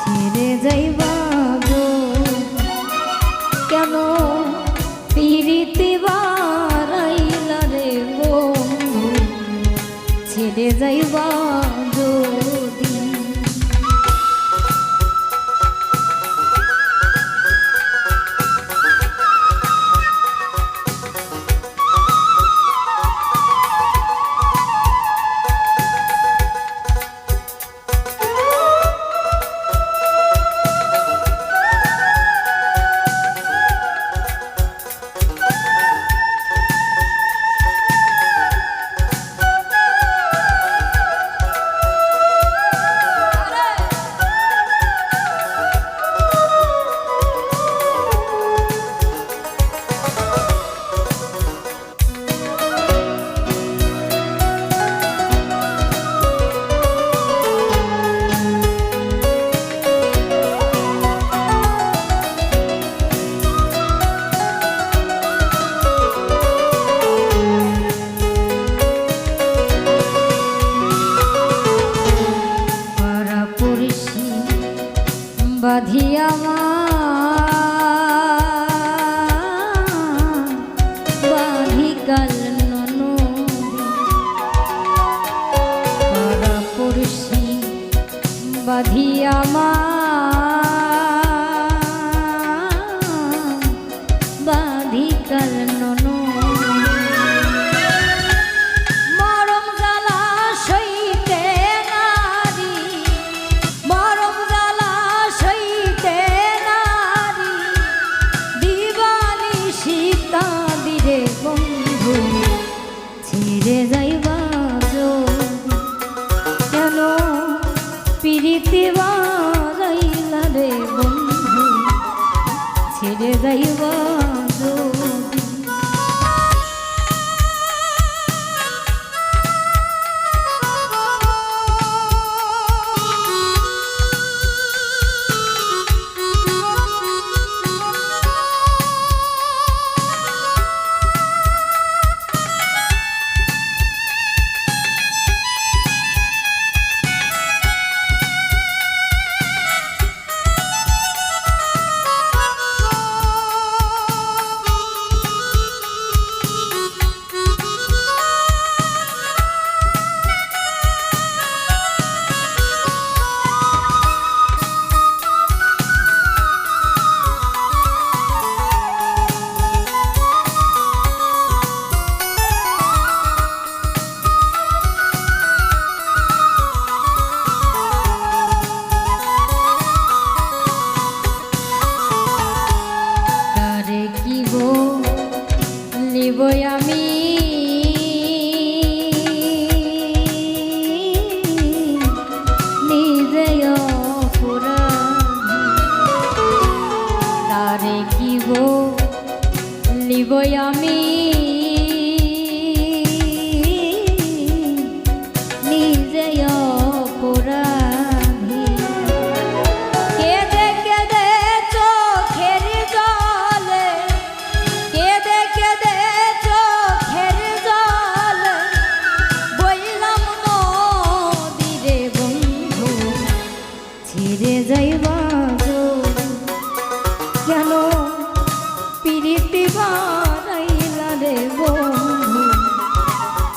ছেড়ে যাইবা গো। কেন পিরিতে বারাইলা রে বন্ধু? ছেড়ে যাইবা Сели заева.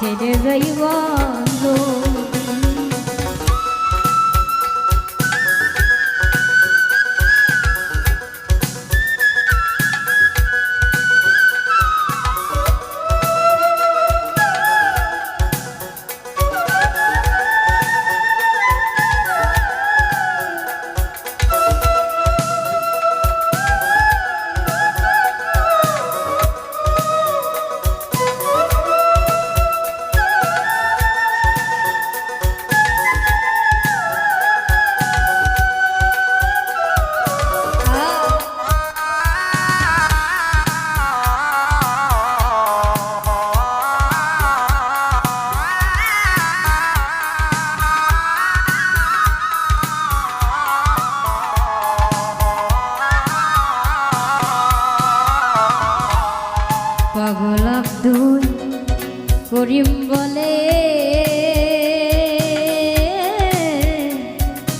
ছেড়ে যাই বন্ধু পাগল আব্দুল করিম বলে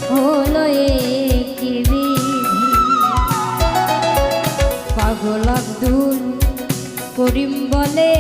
হলো কি পাগল আব্দুল করিম বলে